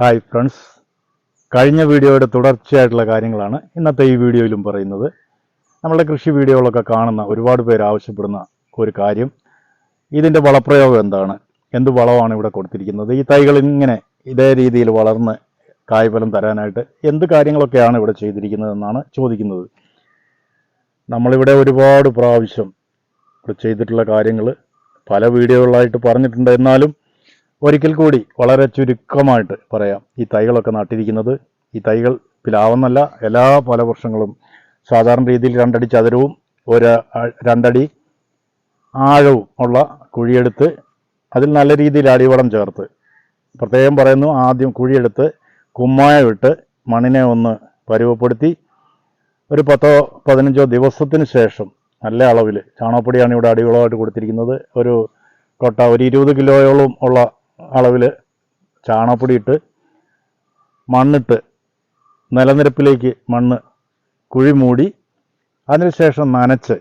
Hi friends കഴിഞ്ഞ വീഡിയോയുടെ തുടർച്ചയായിട്ടുള്ള കാര്യങ്ങളാണ് ഇന്നത്തെ ഈ വീഡിയോയിലും പറയുന്നത്. നമ്മളുടെ കൃഷി വീഡിയോകളൊക്കെ കാണുന്ന ഒരുപാട് പേർ ആവശ്യപ്പെടുന്ന ഒരു കാര്യം. ഇതിന്റെ വളപ്രയോഗം എന്താണ്? എന്ത് വളമാണ് ഇവിടെ കൊടുത്തിരിക്കുന്നത്? ഈ തൈകൾ ഇങ്ങനെ ഇതേ രീതിയിൽ വളർന്ന് കായ്ഫലം തരാനായിട്ട് എന്ത് കാര്യങ്ങളൊക്കെയാണ് ഇവിടെ ചെയ്തിരിക്കുന്നതെന്നാണ് ചോദിക്കുന്നത്. നമ്മളിവിടെ ഒരുപാട് പ്രാവശ്യം ചെയ്തിട്ടുള്ള കാര്യങ്ങൾ പല വീഡിയോകളായിട്ട് പറഞ്ഞിട്ടുണ്ട്. എന്നാലും ഒരിക്കൽ കൂടി വളരെ ചുരുക്കമായിട്ട് പറയാം. ഈ തൈകളൊക്കെ നട്ടിരിക്കുന്നത് ഈ തൈകൾ പിലാവെന്നല്ല എല്ലാ പല വർഷങ്ങളും സാധാരണ രീതിയിൽ രണ്ടടി ചതുരവും ഒരു രണ്ടടി ആഴവും ഉള്ള കുഴിയെടുത്ത് അതിൽ നല്ല രീതിയിൽ അടിവളം ചേർത്ത് പ്രത്യേകം പറയുന്നു ആദ്യം കുഴിയെടുത്ത് കുമ്മായം ഇട്ട് മണ്ണിനെ ഒന്ന് പരുവപ്പെടുത്തി ഒരു പത്തോ പതിനഞ്ചോ ദിവസത്തിന് ശേഷം നല്ല അളവിൽ ചാണകപ്പൊടിയാണ് ഇവിടെ അടിവളമായിട്ട് കൊടുത്തിരിക്കുന്നത്. ഒരു കൊട്ട ഒരു ഇരുപത് കിലോയോളം ഉള്ള അളവിൽ ചാണകപ്പൊടി ഇട്ട് മണ്ണിട്ട് നിലനിരപ്പിലേക്ക് മണ്ണ് കുഴി മൂടി അതിനുശേഷം നനച്ച്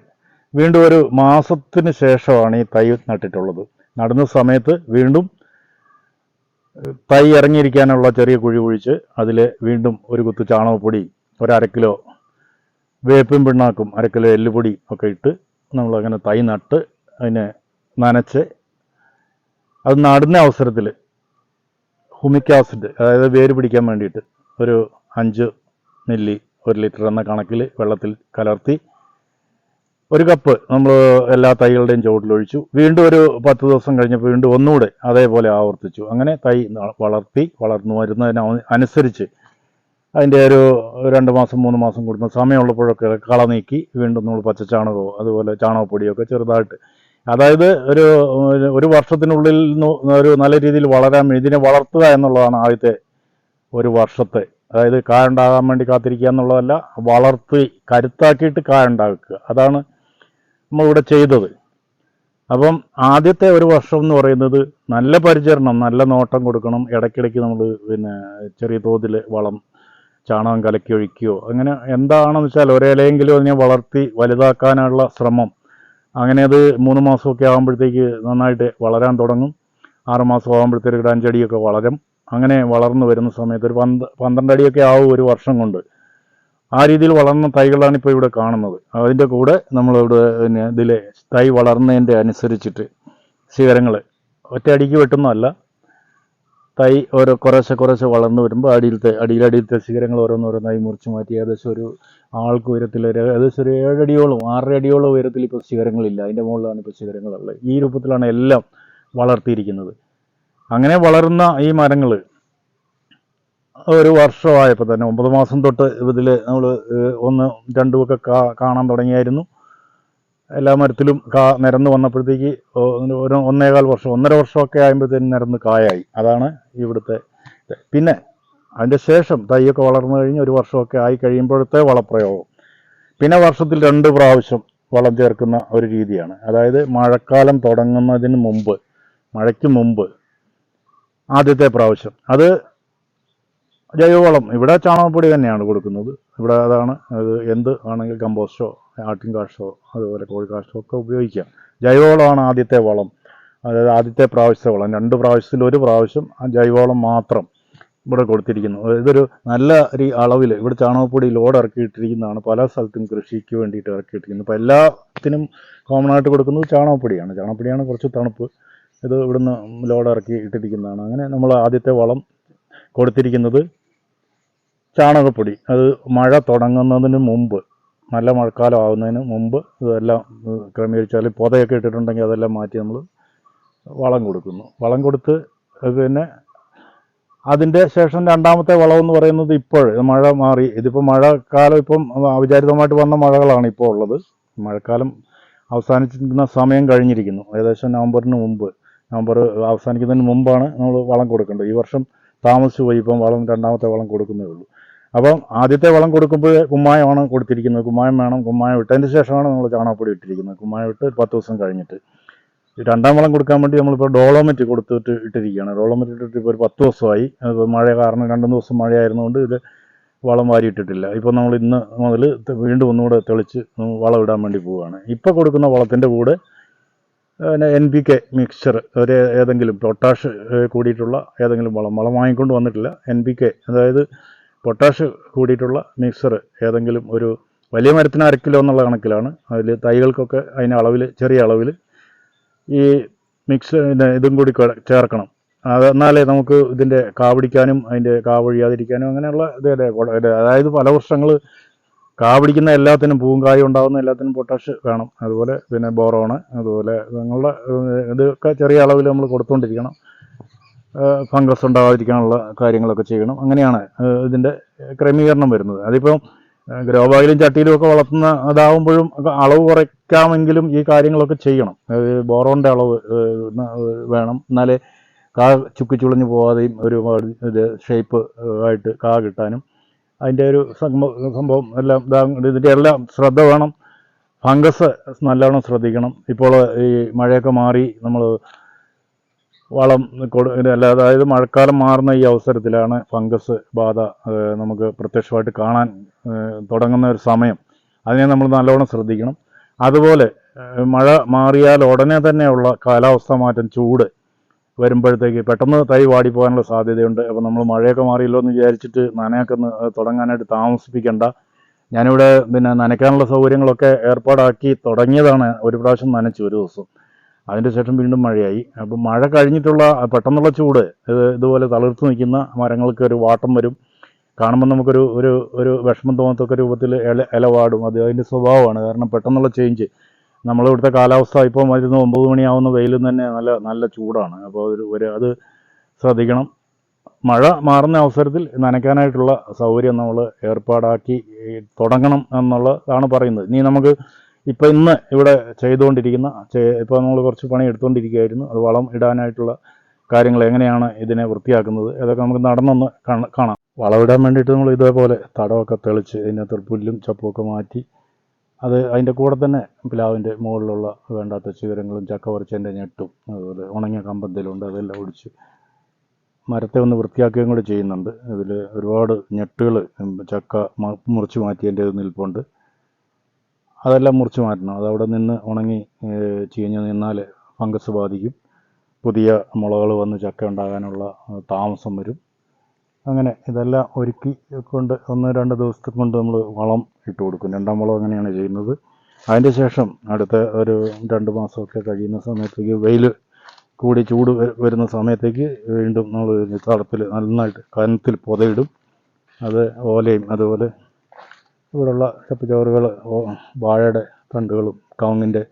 വീണ്ടും ഒരു മാസത്തിന് ശേഷമാണ് ഈ തൈ നട്ടിട്ടുള്ളത്. നടുന്ന സമയത്ത് വീണ്ടും തൈ ഇറങ്ങിയിരിക്കാനുള്ള ചെറിയ കുഴി കുഴിച്ച് അതിൽ വീണ്ടും ഒരു കുത്ത് ചാണകപ്പൊടി ഒരര കിലോ വേപ്പും പിണ്ണാക്കും അര കിലോ എല്ലുപൊടി ഒക്കെ ഇട്ട് നമ്മളങ്ങനെ തൈ നട്ട് അതിനെ നനച്ച് അത് നടുന്ന അവസരത്തിൽ ഹുമിക് ആസിഡ് അതായത് വേര് പിടിക്കാൻ വേണ്ടിയിട്ട് ഒരു അഞ്ച് മില്ലി ഒരു ലിറ്റർ എന്ന കണക്കിൽ വെള്ളത്തിൽ കലർത്തി ഒരു കപ്പ് നമ്മൾ എല്ലാ തൈകളുടെയും ചുവട്ടിലൊഴിച്ചു വീണ്ടും ഒരു പത്ത് ദിവസം കഴിഞ്ഞപ്പോൾ വീണ്ടും ഒന്നുകൂടെ അതേപോലെ ആവർത്തിച്ചു. അങ്ങനെ തൈ വളർത്തി വളർന്നു വരുന്നതിന് അനുസരിച്ച് അതിന്റെ ഒരു രണ്ട് മാസം മൂന്ന് മാസം കൂടുന്ന സമയമുള്ളപ്പോഴൊക്കെ കള നീക്കി വീണ്ടും നമ്മൾ പച്ചച്ചാണകമോ അതുപോലെ ചാണകപ്പൊടിയൊക്കെ ചെറുതായിട്ട് അതായത് ഒരു ഒരു വർഷത്തിനുള്ളിൽ ഒരു നല്ല രീതിയിൽ വളരാൻ ഇതിനെ വളർത്തുക എന്നുള്ളതാണ് ആദ്യത്തെ ഒരു വർഷത്തെ. അതായത് കായ ഉണ്ടാകാൻ വേണ്ടി കാത്തിരിക്കുക എന്നുള്ളതല്ല വളർത്തി കരുത്താക്കിയിട്ട് കായ ഉണ്ടാക്കുക അതാണ് നമ്മളിവിടെ ചെയ്തത്. അപ്പം ആദ്യത്തെ ഒരു വർഷം എന്ന് പറയുന്നത് നല്ല പരിചരണം നല്ല നോട്ടം കൊടുക്കണം. ഇടയ്ക്കിടയ്ക്ക് നമ്മൾ പിന്നെ ചെറിയ തോതിൽ വളം ചാണകം കലക്കി ഒഴിക്കുകയോ അങ്ങനെ എന്താണെന്ന് വെച്ചാൽ ഒരേലെങ്കിലും അതിനെ വളർത്തി വലുതാക്കാനുള്ള ശ്രമം. അങ്ങനെ അത് മൂന്ന് മാസമൊക്കെ ആകുമ്പോഴത്തേക്ക് നന്നായിട്ട് വളരാൻ തുടങ്ങും. ആറുമാസം ആകുമ്പോഴത്തേക്ക് അഞ്ചടിയൊക്കെ വളരും. അങ്ങനെ വളർന്നു വരുന്ന സമയത്ത് ഒരു പന്ത് പന്ത്രണ്ട് അടിയൊക്കെ ആവും ഒരു വർഷം കൊണ്ട്. ആ രീതിയിൽ വളർന്ന തൈകളാണ് ഇപ്പോൾ ഇവിടെ കാണുന്നത്. അതിന്റെ കൂടെ നമ്മളിവിടെ പിന്നെ ഇതിൽ തൈ വളർന്നതിന്റെ അനുസരിച്ചിട്ട് ശിഖരങ്ങൾ ഒറ്റയടിക്ക് വെട്ടുന്നതല്ല തൈ ഓരോ കുറേശ്ശെ കുറേശ്ശെ വളർന്നു വരുമ്പോൾ അടിയിലത്തെ അടിയിലടിയിലത്തെ ശിഖരങ്ങൾ ഓരോന്നോരോന്നായി മുറിച്ച് മാറ്റി ഏകദേശം ഒരു ആൾക്ക് ഉയരത്തിൽ ഒരു ഏകദേശം ഒരു ഏഴടിയോളം ആറര ഉയരത്തിൽ ഇപ്പോൾ ശിഖരങ്ങളില്ല. അതിന്റെ മുകളിലാണ് ഇപ്പോൾ ശിഖരങ്ങളുള്ളത്. ഈ രൂപത്തിലാണ് എല്ലാം വളർത്തിയിരിക്കുന്നത്. അങ്ങനെ വളർന്ന ഈ മരങ്ങൾ ഒരു വർഷമായപ്പോൾ തന്നെ ഒമ്പത് മാസം തൊട്ട് ഇതിൽ നമ്മൾ ഒന്ന് രണ്ടുമൊക്കെ കാണാൻ തുടങ്ങിയായിരുന്നു. എല്ലാ മരത്തിലും കാ നിരന്ന് വന്നപ്പോഴത്തേക്ക് ഒരു ഒന്നേകാൽ വർഷം ഒന്നര വർഷമൊക്കെ ആകുമ്പോഴത്തേനും നിരന്ന് കായായി. അതാണ് ഇവിടുത്തെ പിന്നെ അതിന്റെ ശേഷം തൈയൊക്കെ വളർന്നു കഴിഞ്ഞ് ഒരു വർഷമൊക്കെ ആയി കഴിയുമ്പോഴത്തെ വളപ്രയോഗം. പിന്നെ വർഷത്തിൽ രണ്ട് പ്രാവശ്യം വളം ചേർക്കുന്ന ഒരു രീതിയാണ്. അതായത് മഴക്കാലം തുടങ്ങുന്നതിന് മുമ്പ് മഴയ്ക്ക് മുമ്പ് ആദ്യത്തെ പ്രാവശ്യം. അത് ജൈവവളം. ഇവിടെ ചാണകപ്പൊടി തന്നെയാണ് കൊടുക്കുന്നത്. ഇവിടെ അതാണ് അത് എന്ത് ആണെങ്കിൽ കമ്പോസ്റ്റോ ആട്ടിൻ കാഷ്ടോ അതുപോലെ കോഴിക്കാഷ്ടോ ഒക്കെ ഉപയോഗിക്കാം ജൈവവളമാണ് ആദ്യത്തെ വളം. അതായത് ആദ്യത്തെ പ്രാവശ്യത്തെ വളം. രണ്ട് പ്രാവശ്യത്തിൽ ഒരു പ്രാവശ്യം ആ ജൈവവളം മാത്രം ഇവിടെ കൊടുത്തിരിക്കുന്നു. ഇതൊരു നല്ല ഒരു അളവിൽ ഇവിടെ ചാണകപ്പൊടി ലോഡ് ഇറക്കിയിട്ടിരിക്കുന്നതാണ് പല സ്ഥലത്തും കൃഷിക്ക് വേണ്ടിയിട്ട് ഇറക്കിയിട്ടിരിക്കുന്നത് അപ്പോൾ എല്ലാത്തിനും കോമൺ ആയിട്ട് കൊടുക്കുന്നത് ചാണകപ്പൊടിയാണ്. ചാണകപ്പൊടിയാണ് കുറച്ച് തണുപ്പ്. ഇത് ഇവിടുന്ന് ലോഡ് ഇറക്കി ഇട്ടിരിക്കുന്നതാണ്. അങ്ങനെ നമ്മൾ ആദ്യത്തെ വളം കൊടുത്തിരിക്കുന്നത് ചാണകപ്പൊടി. അത് മഴ തുടങ്ങുന്നതിന് മുമ്പ് നല്ല മഴക്കാലം ആവുന്നതിന് മുമ്പ് ഇതെല്ലാം ക്രമീകരിച്ചാൽ പൊതയൊക്കെ ഇട്ടിട്ടുണ്ടെങ്കിൽ അതെല്ലാം മാറ്റി നമ്മൾ വളം കൊടുക്കുന്നു. വളം കൊടുത്ത് പിന്നെ അതിന്റെ ശേഷം രണ്ടാമത്തെ വളമെന്ന് പറയുന്നത് ഇപ്പോൾ മഴ മാറി. ഇതിപ്പോൾ മഴക്കാലം ഇപ്പം അവിചാരിതമായിട്ട് വന്ന മഴകളാണ് ഇപ്പോൾ ഉള്ളത്. മഴക്കാലം അവസാനിച്ചിരിക്കുന്ന സമയം കഴിഞ്ഞിരിക്കുന്നു. ഏകദേശം നവംബറിന് മുമ്പ്. നവംബർ അവസാനിക്കുന്നതിന് മുമ്പാണ് നമ്മൾ വളം കൊടുക്കേണ്ടത്. ഈ വർഷം താമസിച്ചു പോയി ഇപ്പം വളം രണ്ടാമത്തെ വളം കൊടുക്കുന്നേ ഉള്ളൂ. അപ്പം ആദ്യത്തെ വളം കൊടുക്കുമ്പോൾ കുമ്മായമാണ് കൊടുത്തിരിക്കുന്നത്. കുമ്മായം വേണം കുമ്മായം ഇട്ടതിന് ശേഷമാണ് നമ്മൾ ചാണകപ്പൊടി ഇട്ടിരിക്കുന്നത്. കുമ്മായം ഇട്ട് പത്ത് ദിവസം കഴിഞ്ഞിട്ട്. രണ്ടാം വളം കൊടുക്കാൻ വേണ്ടി നമ്മളിപ്പോൾ ഡോളോമെറ്റ് കൊടുത്തിട്ട് ഇട്ടിരിക്കുകയാണ്. ഡോളോമെറ്റ് ഇട്ടിട്ട് ഇപ്പോൾ ഒരു പത്ത് ദിവസമായി. മഴ കാരണം രണ്ടു ദിവസം മഴയായിരുന്നുകൊണ്ട് ഇത് വളം വാരി ഇട്ടിട്ടില്ല. ഇപ്പോൾ നമ്മൾ ഇന്ന് മുതൽ വീണ്ടും ഒന്നുകൂടെ തെളിച്ച് വളം ഇടാൻ വേണ്ടി പോവുകയാണ്. ഇപ്പോൾ കൊടുക്കുന്ന വളത്തിന്റെ കൂടെ പിന്നെ എൻ പി കെ മിക്സ്ചർ ഒരു ഏതെങ്കിലും പൊട്ടാഷ് കൂടിയിട്ടുള്ള ഏതെങ്കിലും വളം. വളം വാങ്ങിക്കൊണ്ട് വന്നിട്ടില്ല. എൻ പി കെ അതായത് പൊട്ടാഷ് കൂടിയിട്ടുള്ള മിക്സർ ഏതെങ്കിലും ഒരു വലിയ മരത്തിന് അര കിലോ എന്നുള്ള കണക്കിലാണ്. അതിൽ തൈകൾക്കൊക്കെ അതിന് അളവിൽ ചെറിയ അളവിൽ ഈ മിക്സ് ഇതും കൂടി ചേർക്കണം. അത് എന്നാലേ നമുക്ക് ഇതിന്റെ കാവടിക്കാനും അതിന്റെ കാവൊഴിയാതിരിക്കാനും അങ്ങനെയുള്ള ഇത് അതായത് പല വർഷങ്ങൾ കാവടിക്കുന്ന എല്ലാത്തിനും പൂവും കായും ഉണ്ടാകുന്ന എല്ലാത്തിനും പൊട്ടാഷ് വേണം. അതുപോലെ പിന്നെ ബോറോണ് അതുപോലെ നിങ്ങളുടെ ഇതൊക്കെ ചെറിയ അളവിൽ നമ്മൾ കൊടുത്തുകൊണ്ടിരിക്കണം ഫംഗസ് ഉണ്ടാകാതിരിക്കാനുള്ള കാര്യങ്ങളൊക്കെ ചെയ്യണം. അങ്ങനെയാണ് ഇതിന്റെ ക്രമീകരണം വരുന്നത്. അതിപ്പം ഗ്രോബാഗിലും ചട്ടിയിലും ഒക്കെ വളർത്തുന്ന അതാവുമ്പോഴും അളവ് കുറയ്ക്കാമെങ്കിലും ഈ കാര്യങ്ങളൊക്കെ ചെയ്യണം. ബോറോണിന്റെ അളവ് വേണം. എന്നാലേ കാ ചുക്കി ചുളിഞ്ഞു പോവാതെയും ഒരു ഇത് ഷേപ്പ് ആയിട്ട് കാ കിട്ടാനും അതിന്റെ ഒരു സംഭവം എല്ലാം ഇതാ ഇതിന്റെ എല്ലാം ശ്രദ്ധ വേണം. ഫംഗസ് നല്ലോണം ശ്രദ്ധിക്കണം. ഇപ്പോൾ ഈ മഴയൊക്കെ മാറി നമ്മൾ വളം അല്ല അതായത് മഴക്കാലം മാറുന്ന ഈ അവസരത്തിലാണ് ഫംഗസ് ബാധ നമുക്ക് പ്രത്യക്ഷമായിട്ട് കാണാൻ തുടങ്ങുന്ന ഒരു സമയം. അതിനെ നമ്മൾ നല്ലോണം ശ്രദ്ധിക്കണം. അതുപോലെ മഴ മാറിയാൽ ഉടനെ തന്നെയുള്ള കാലാവസ്ഥ മാറ്റം ചൂട് വരുമ്പോഴത്തേക്ക് പെട്ടെന്ന് തൈ വാടിപ്പോകാനുള്ള സാധ്യതയുണ്ട്. അപ്പോൾ നമ്മൾ മഴയൊക്കെ മാറിയല്ലോ എന്ന് വിചാരിച്ചിട്ട് നനയൊക്കെ തുടങ്ങാനായിട്ട് താമസിപ്പിക്കേണ്ട. ഞാനിവിടെ പിന്നെ നനയ്ക്കാനുള്ള സൗകര്യങ്ങളൊക്കെ ഏർപ്പാടാക്കി തുടങ്ങിയതാണ് ഒരു പ്രാവശ്യം നനച്ചു ഒരു ദിവസം. അതിന്റെ ശേഷം വീണ്ടും മഴയായി. അപ്പോൾ മഴ കഴിഞ്ഞിട്ടുള്ള പെട്ടെന്നുള്ള ചൂട് ഇത് ഇതുപോലെ തളിർത്ത് നിൽക്കുന്ന മരങ്ങൾക്ക് ഒരു വാട്ടം വരും. കാണുമ്പോൾ നമുക്കൊരു ഒരു ഒരു വിഷമം തോന്നത്തക്ക രൂപത്തിൽ ഇല ഇലവാടും അത് അതിന്റെ സ്വഭാവമാണ്. കാരണം പെട്ടെന്നുള്ള ചേഞ്ച് നമ്മളിവിടുത്തെ കാലാവസ്ഥ ഇപ്പോൾ മരുന്ന് ഒമ്പത് മണിയാവുന്ന വെയിലും തന്നെ നല്ല നല്ല ചൂടാണ്. അപ്പോൾ ഒരു ഒരു അത് ശ്രദ്ധിക്കണം. മഴ മാറുന്ന അവസരത്തിൽ നനയ്ക്കാനായിട്ടുള്ള സൗകര്യം നമ്മൾ ഏർപ്പാടാക്കി തുടങ്ങണം എന്നുള്ളതാണ് പറയുന്നത്. ഇനി നമുക്ക് ഇപ്പോൾ ഇന്ന് ഇവിടെ ചെയ്തുകൊണ്ടിരിക്കുന്ന ഇപ്പോൾ നമ്മൾ കുറച്ച് പണി എടുത്തുകൊണ്ടിരിക്കുകയായിരുന്നു അത് വളം ഇടാനായിട്ടുള്ള കാര്യങ്ങൾ എങ്ങനെയാണ് ഇതിനെ വൃത്തിയാക്കുന്നത്? അതൊക്കെ നമുക്ക് നടന്നൊന്ന് കാണ- വളമിടാൻ വേണ്ടിയിട്ട് നമ്മൾ ഇതേപോലെ തടമൊക്കെ തെളിച്ച് ഇതിനകത്ത് പുല്ലും ചപ്പുമൊക്കെ മാറ്റി അത് അതിന്റെ കൂടെ തന്നെ പ്ലാവിന്റെ മുകളിലുള്ള വേണ്ടാത്ത ചീരങ്ങളും ചക്ക പറിച്ചതിന്റെ ഞെട്ടും അതുപോലെ ഉണങ്ങിയ കമ്പന്തലുണ്ട് അതെല്ലാം ഒടിച്ച് മരത്തെ ഒന്ന് വൃത്തിയാക്കുകയും കൂടി ചെയ്യുന്നുണ്ട്. ഇതിൽ ഒരുപാട് ഞെട്ടുകൾ ചക്ക മുറിച്ച് മാറ്റിയതിന്റെ നിൽപ്പുണ്ട്. അതെല്ലാം മുറിച്ച് മാറ്റണം. അതവിടെ നിന്ന് ഉണങ്ങി ചീഞ്ഞ് നിന്നാൽ ഫംഗസ് ബാധിക്കും. പുതിയ മുളകൾ വന്ന് ചക്ക ഉണ്ടാകാനുള്ള താമസം വരും. അങ്ങനെ ഇതെല്ലാം ഒരുക്കി കൊണ്ട് ഒന്ന് രണ്ട് ദിവസത്തെ കൊണ്ട് നമ്മൾ വളം ഇട്ട് കൊടുക്കും. രണ്ടാം വളം അങ്ങനെയാണ് ചെയ്യുന്നത്. അതിന്റെ ശേഷം അടുത്ത ഒരു രണ്ട് മാസമൊക്കെ കഴിയുന്ന സമയത്തേക്ക് വെയിൽ കൂടി ചൂട് വരുന്ന സമയത്തേക്ക് വീണ്ടും നമ്മൾ തളത്തിൽ നന്നായിട്ട് കനത്തിൽ പുതയിടും. അത് ഓലയും അതുപോലെ ഇവിടെയുള്ള ചപ്പുചവറുകൾ വാഴയുടെ തണ്ടുകളും കവുങ്ങിന്റെ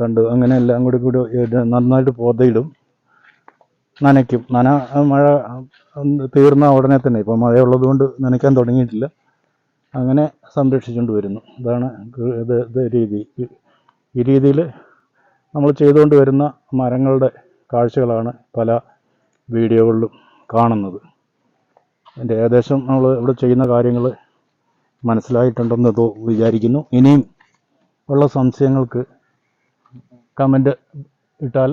തണ്ട് അങ്ങനെ എല്ലാം കൂടി കൂടി നന്നായിട്ട് പോതയിടും. നനയ്ക്കും. നന മഴ തീർന്ന ഉടനെ തന്നെ ഇപ്പോൾ മഴയുള്ളത് കൊണ്ട് നനയ്ക്കാൻ തുടങ്ങിയിട്ടില്ല. അങ്ങനെ സംരക്ഷിച്ചുകൊണ്ട് വരുന്നു. ഇതാണ് ഇത് രീതി. ഈ രീതിയിൽ നമ്മൾ ചെയ്തുകൊണ്ട് വരുന്ന മരങ്ങളുടെ കാഴ്ചകളാണ് പല വീഡിയോകളിലും കാണുന്നത്. അതിന്റെ ഏകദേശം നമ്മൾ ഇവിടെ ചെയ്യുന്ന കാര്യങ്ങൾ മനസ്സിലായിട്ടുണ്ടെന്ന് തോ വിചാരിക്കുന്നു. ഇനിയും ഉള്ള സംശയങ്ങൾക്ക് കമന്റ് ഇട്ടാൽ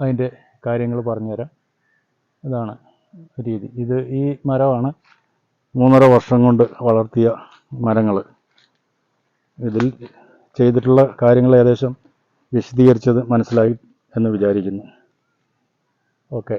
അതിന്റെ കാര്യങ്ങൾ പറഞ്ഞുതരാം. ഇതാണ് രീതി. ഇത് ഈ മരമാണ് മൂന്നര വർഷം കൊണ്ട് വളർത്തിയ മരങ്ങൾ. ഇതിൽ ചെയ്തിട്ടുള്ള കാര്യങ്ങൾ ഏകദേശം വിശദീകരിച്ചത് മനസ്സിലായി എന്ന് വിചാരിക്കുന്നു. ഓക്കെ